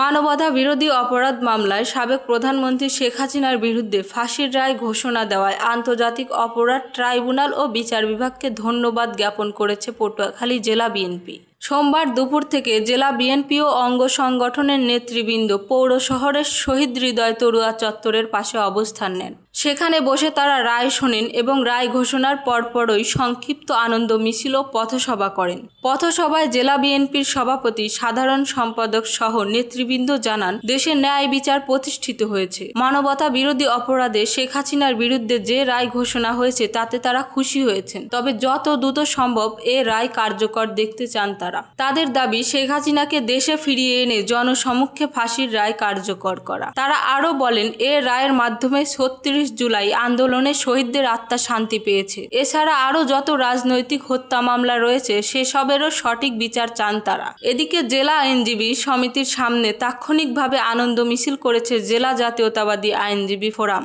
মানবতা বিরোধী অপরাধ মামলায় সাবেক প্রধানমন্ত্রী শেখ হাসিনার বিরুদ্ধে ফাঁসির রায় ঘোষণা দেওয়ায় আন্তর্জাতিক অপরাধ ট্রাইব্যুনাল ও বিচার বিভাগকে ধন্যবাদ জ্ঞাপন করেছে পটুয়াখালী জেলা বিএনপি। সোমবার দুপুর থেকে জেলা বিএনপি ও অঙ্গ সংগঠনের নেতৃবৃন্দ পৌর শহরের শহীদ হৃদয় তরুয়া চত্বরের পাশে অবস্থান নেন। সেখানে বসে তারা রায় শোনেন এবং রায় ঘোষণার পরপরই সংক্ষিপ্ত আনন্দ মিছিল পথসভা করেন। পথসভায় জেলা বিএনপির সভাপতি, সাধারণ সম্পাদক সহ নেতৃবৃন্দ জানান দেশে ন্যায় বিচার প্রতিষ্ঠিত হয়েছে। মানবতা বিরোধী অপরাধে শেখ হাসিনার বিরুদ্ধে যে রায় ঘোষণা হয়েছে, তাতে তারা খুশি হয়েছেন। তবে যত দ্রুত সম্ভব এ রায় কার্যকর দেখতে চান তারা। তাদের দাবি, শেখ হাসিনাকে দেশে ফিরিয়ে এনে জনসমক্ষে ফাঁসির রায় কার্যকর করা। তারা আরও বলেন, এ রায়ের মাধ্যমে ছত্রিশ জুলাই আন্দোলনে শহীদদের আত্মা শান্তি পেয়েছে। এছাড়া আরও যত রাজনৈতিক হত্যা মামলা রয়েছে, সেসবেরও সঠিক বিচার চান তারা। এদিকে জেলা আইনজীবী সমিতির সামনে তাৎক্ষণিকভাবে আনন্দ মিছিল করেছে জেলা জাতীয়তাবাদী আইনজীবী ফোরাম।